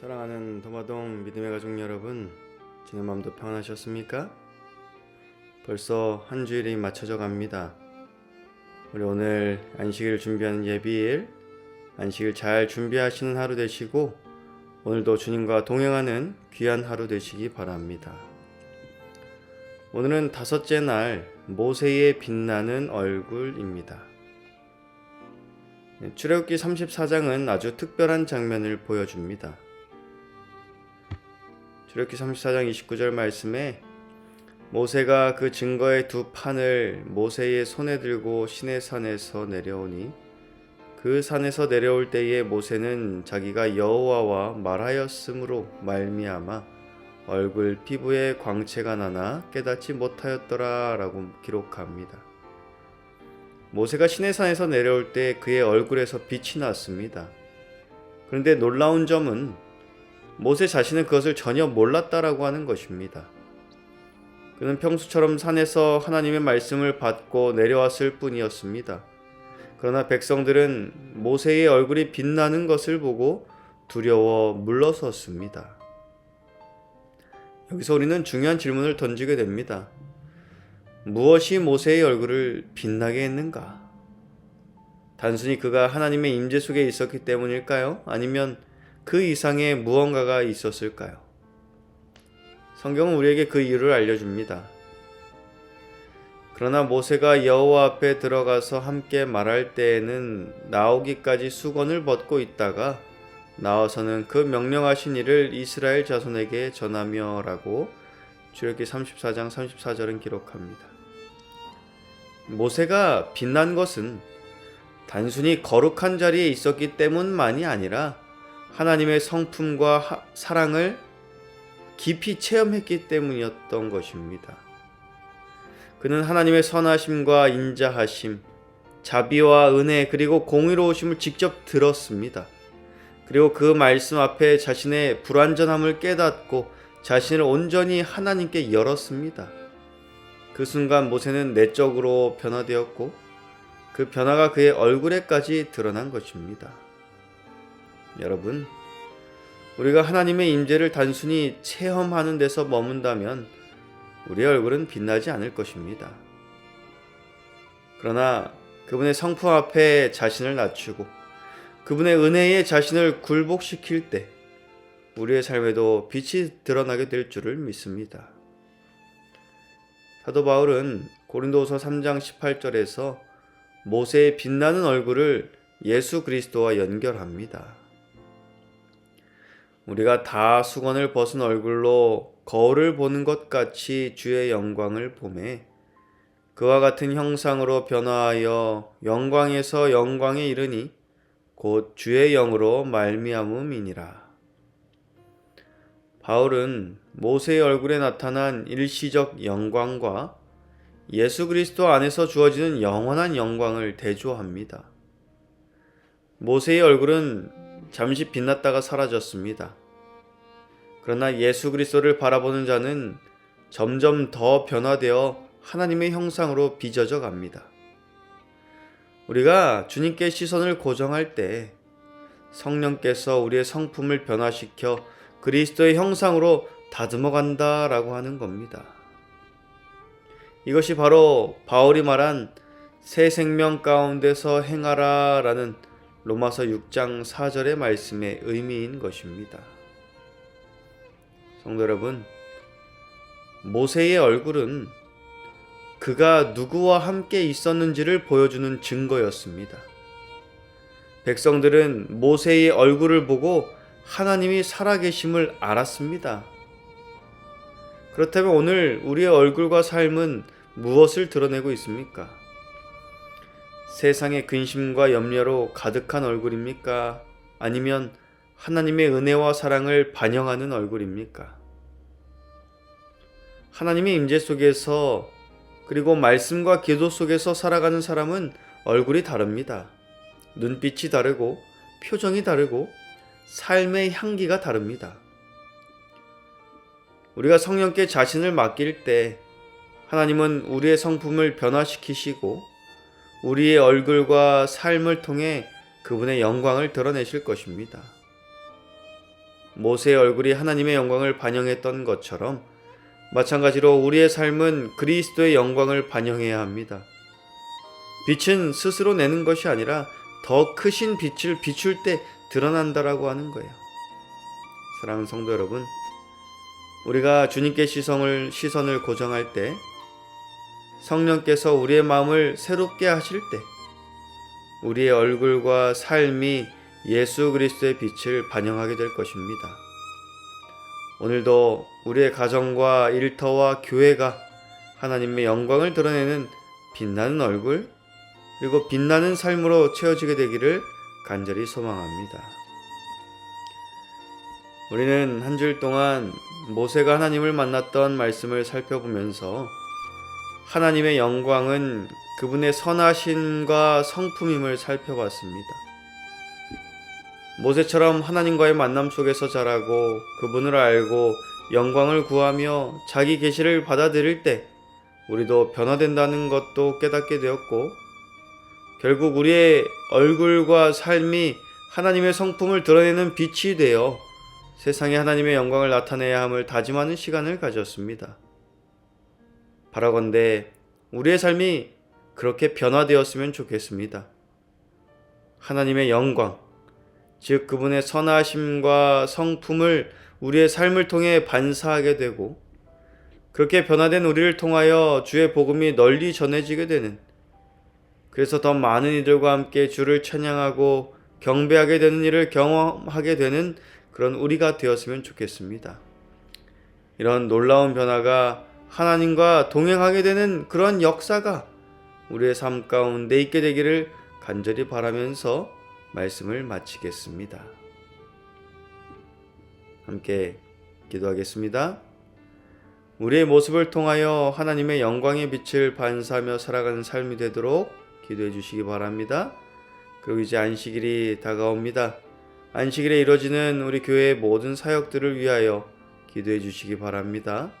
사랑하는 도마동 믿음의 가족 여러분, 지난 밤도 평안하셨습니까? 벌써 한 주일이 맞춰져 갑니다. 우리 오늘 안식일 준비하는 예비일, 안식일 잘 준비하시는 하루 되시고, 오늘도 주님과 동행하는 귀한 하루 되시기 바랍니다. 오늘은 다섯째 날 모세의 빛나는 얼굴입니다. 네, 출애굽기 34장은 아주 특별한 장면을 보여줍니다. 출애굽기 34장 29절 말씀에 모세가 그 증거의 두 판을 모세의 손에 들고 시내 산에서 내려오니 그 산에서 내려올 때에 모세는 자기가 여호와와 말하였으므로 말미암아 얼굴 피부에 광채가 나나 깨닫지 못하였더라라고 기록합니다. 모세가 시내산에서 내려올 때 그의 얼굴에서 빛이 났습니다. 그런데 놀라운 점은 모세 자신은 그것을 전혀 몰랐다라고 하는 것입니다. 그는 평소처럼 산에서 하나님의 말씀을 받고 내려왔을 뿐이었습니다. 그러나 백성들은 모세의 얼굴이 빛나는 것을 보고 두려워 물러섰습니다. 여기서 우리는 중요한 질문을 던지게 됩니다. 무엇이 모세의 얼굴을 빛나게 했는가? 단순히 그가 하나님의 임재 속에 있었기 때문일까요? 아니면 그 이상의 무언가가 있었을까요? 성경은 우리에게 그 이유를 알려줍니다. 그러나 모세가 여호와 앞에 들어가서 함께 말할 때에는 나오기까지 수건을 벗고 있다가 나와서는 그 명령하신 일을 이스라엘 자손에게 전하며라고 출애굽기 34장 34절은 기록합니다. 모세가 빛난 것은 단순히 거룩한 자리에 있었기 때문만이 아니라 하나님의 성품과 하, 사랑을 깊이 체험했기 때문이었던 것입니다. 그는 하나님의 선하심과 인자하심, 자비와 은혜 그리고 공의로우심을 직접 들었습니다. 그리고 그 말씀 앞에 자신의 불완전함을 깨닫고 자신을 온전히 하나님께 열었습니다. 그 순간 모세는 내적으로 변화되었고 그 변화가 그의 얼굴에까지 드러난 것입니다. 여러분, 우리가 하나님의 임재를 단순히 체험하는 데서 머문다면 우리의 얼굴은 빛나지 않을 것입니다. 그러나 그분의 성품 앞에 자신을 낮추고 그분의 은혜에 자신을 굴복시킬 때 우리의 삶에도 빛이 드러나게 될 줄을 믿습니다. 사도 바울은 고린도서 3장 18절에서 모세의 빛나는 얼굴을 예수 그리스도와 연결합니다. 우리가 다 수건을 벗은 얼굴로 거울을 보는 것 같이 주의 영광을 보매 그와 같은 형상으로 변화하여 영광에서 영광에 이르니 곧 주의 영으로 말미암음이니라. 바울은 모세의 얼굴에 나타난 일시적 영광과 예수 그리스도 안에서 주어지는 영원한 영광을 대조합니다. 모세의 얼굴은 잠시 빛났다가 사라졌습니다. 그러나 예수 그리스도를 바라보는 자는 점점 더 변화되어 하나님의 형상으로 빚어져 갑니다. 우리가 주님께 시선을 고정할 때 성령께서 우리의 성품을 변화시켜 그리스도의 형상으로 다듬어 간다라고 하는 겁니다. 이것이 바로 바울이 말한 새 생명 가운데서 행하라라는 로마서 6장 4절의 말씀의 의미인 것입니다. 성도 여러분, 모세의 얼굴은 그가 누구와 함께 있었는지를 보여주는 증거였습니다. 백성들은 모세의 얼굴을 보고 하나님이 살아계심을 알았습니다. 그렇다면 오늘 우리의 얼굴과 삶은 무엇을 드러내고 있습니까? 세상의 근심과 염려로 가득한 얼굴입니까? 아니면 하나님의 은혜와 사랑을 반영하는 얼굴입니까? 하나님의 임재 속에서 그리고 말씀과 기도 속에서 살아가는 사람은 얼굴이 다릅니다. 눈빛이 다르고 표정이 다르고 삶의 향기가 다릅니다. 우리가 성령께 자신을 맡길 때 하나님은 우리의 성품을 변화시키시고 우리의 얼굴과 삶을 통해 그분의 영광을 드러내실 것입니다. 모세의 얼굴이 하나님의 영광을 반영했던 것처럼 마찬가지로 우리의 삶은 그리스도의 영광을 반영해야 합니다. 빛은 스스로 내는 것이 아니라 더 크신 빛을 비출 때 드러난다라고 하는 거예요. 사랑하는 성도 여러분, 우리가 주님께 시선을 시선을 고정할 때 성령께서 우리의 마음을 새롭게 하실 때 우리의 얼굴과 삶이 예수 그리스도의 빛을 반영하게 될 것입니다. 오늘도 우리의 가정과 일터와 교회가 하나님의 영광을 드러내는 빛나는 얼굴 그리고 빛나는 삶으로 채워지게 되기를 간절히 소망합니다. 우리는 한 주일 동안 모세가 하나님을 만났던 말씀을 살펴보면서 하나님의 영광은 그분의 선하심과 성품임을 살펴봤습니다. 모세처럼 하나님과의 만남 속에서 자라고 그분을 알고 영광을 구하며 자기 계시를 받아들일 때 우리도 변화된다는 것도 깨닫게 되었고 결국 우리의 얼굴과 삶이 하나님의 성품을 드러내는 빛이 되어 세상에 하나님의 영광을 나타내야 함을 다짐하는 시간을 가졌습니다. 바라건대 우리의 삶이 그렇게 변화되었으면 좋겠습니다. 하나님의 영광, 즉 그분의 선하심과 성품을 우리의 삶을 통해 반사하게 되고 그렇게 변화된 우리를 통하여 주의 복음이 널리 전해지게 되는 그래서 더 많은 이들과 함께 주를 찬양하고 경배하게 되는 일을 경험하게 되는 그런 우리가 되었으면 좋겠습니다. 이런 놀라운 변화가 하나님과 동행하게 되는 그런 역사가 우리의 삶 가운데 있게 되기를 간절히 바라면서 말씀을 마치겠습니다. 함께 기도하겠습니다. 우리의 모습을 통하여 하나님의 영광의 빛을 반사하며 살아가는 삶이 되도록 기도해 주시기 바랍니다. 그리고 이제 안식일이 다가옵니다. 안식일에 이루어지는 우리 교회의 모든 사역들을 위하여 기도해 주시기 바랍니다.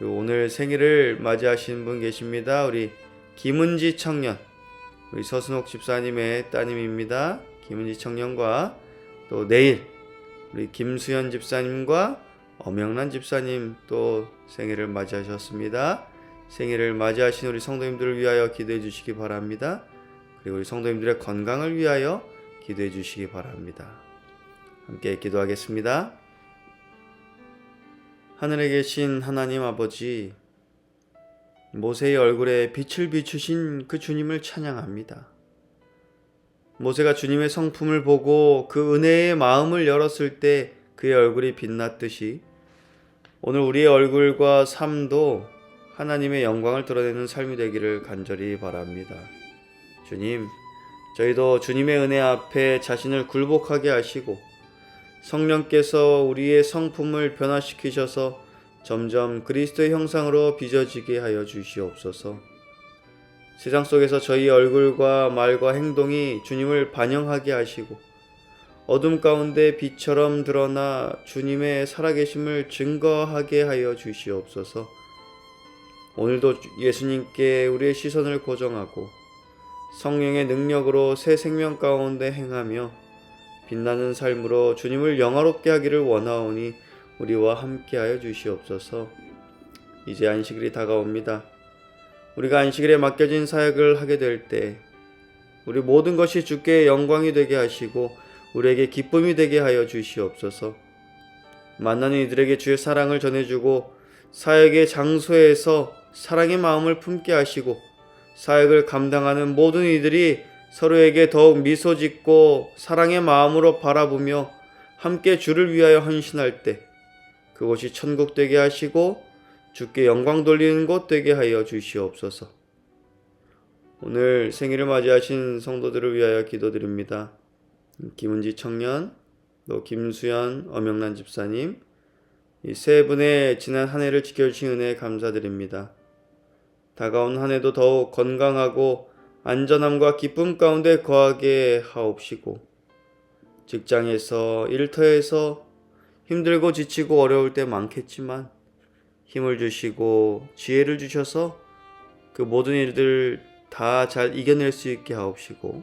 오늘 생일을 맞이하시는 분 계십니다. 우리 김은지 청년, 우리 서순옥 집사님의 따님입니다. 김은지 청년과 또 내일 우리 김수현 집사님과 엄영란 집사님 또 생일을 맞이하셨습니다. 생일을 맞이하신 우리 성도님들을 위하여 기도해 주시기 바랍니다. 그리고 우리 성도님들의 건강을 위하여 기도해 주시기 바랍니다. 함께 기도하겠습니다. 하늘에 계신 하나님 아버지, 모세의 얼굴에 빛을 비추신 그 주님을 찬양합니다. 모세가 주님의 성품을 보고 그 은혜의 마음을 열었을 때 그의 얼굴이 빛났듯이 오늘 우리의 얼굴과 삶도 하나님의 영광을 드러내는 삶이 되기를 간절히 바랍니다. 주님, 저희도 주님의 은혜 앞에 자신을 굴복하게 하시고 성령께서 우리의 성품을 변화시키셔서 점점 그리스도의 형상으로 빚어지게 하여 주시옵소서. 세상 속에서 저희 얼굴과 말과 행동이 주님을 반영하게 하시고 어둠 가운데 빛처럼 드러나 주님의 살아계심을 증거하게 하여 주시옵소서. 오늘도 예수님께 우리의 시선을 고정하고 성령의 능력으로 새 생명 가운데 행하며 빛나는 삶으로 주님을 영화롭게 하기를 원하오니 우리와 함께하여 주시옵소서. 이제 안식일이 다가옵니다. 우리가 안식일에 맡겨진 사역을 하게 될 때 우리 모든 것이 주께 영광이 되게 하시고 우리에게 기쁨이 되게 하여 주시옵소서. 만나는 이들에게 주의 사랑을 전해주고 사역의 장소에서 사랑의 마음을 품게 하시고 사역을 감당하는 모든 이들이 서로에게 더욱 미소 짓고 사랑의 마음으로 바라보며 함께 주를 위하여 헌신할 때 그곳이 천국 되게 하시고 주께 영광 돌리는 곳 되게 하여 주시옵소서. 오늘 생일을 맞이하신 성도들을 위하여 기도드립니다. 김은지 청년, 또 김수연, 엄영란 집사님, 이 세 분의 지난 한 해를 지켜주신 은혜에 감사드립니다. 다가온 한 해도 더욱 건강하고 안전함과 기쁨 가운데 거하게 하옵시고 직장에서 일터에서 힘들고 지치고 어려울 때 많겠지만 힘을 주시고 지혜를 주셔서 그 모든 일들 다 잘 이겨낼 수 있게 하옵시고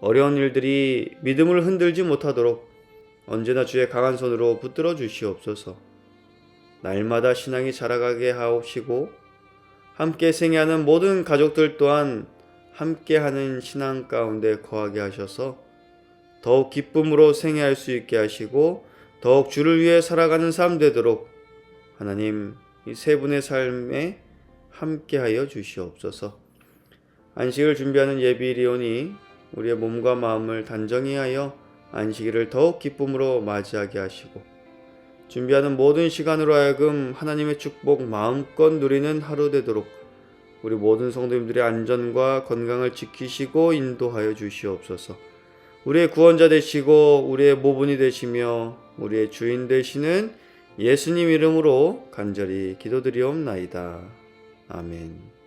어려운 일들이 믿음을 흔들지 못하도록 언제나 주의 강한 손으로 붙들어 주시옵소서. 날마다 신앙이 자라가게 하옵시고 함께 생애하는 모든 가족들 또한 함께하는 신앙 가운데 거하게 하셔서 더욱 기쁨으로 생애할 수 있게 하시고 더욱 주를 위해 살아가는 삶 되도록 하나님 이 세 분의 삶에 함께하여 주시옵소서. 안식을 준비하는 예비리온이 우리의 몸과 마음을 단정히 하여 안식일을 더욱 기쁨으로 맞이하게 하시고 준비하는 모든 시간으로 하여금 하나님의 축복 마음껏 누리는 하루 되도록 우리 모든 성도님들의 안전과 건강을 지키시고 인도하여 주시옵소서. 우리의 구원자 되시고 우리의 모분이 되시며 우리의 주인 되시는 예수님 이름으로 간절히 기도드리옵나이다. 아멘.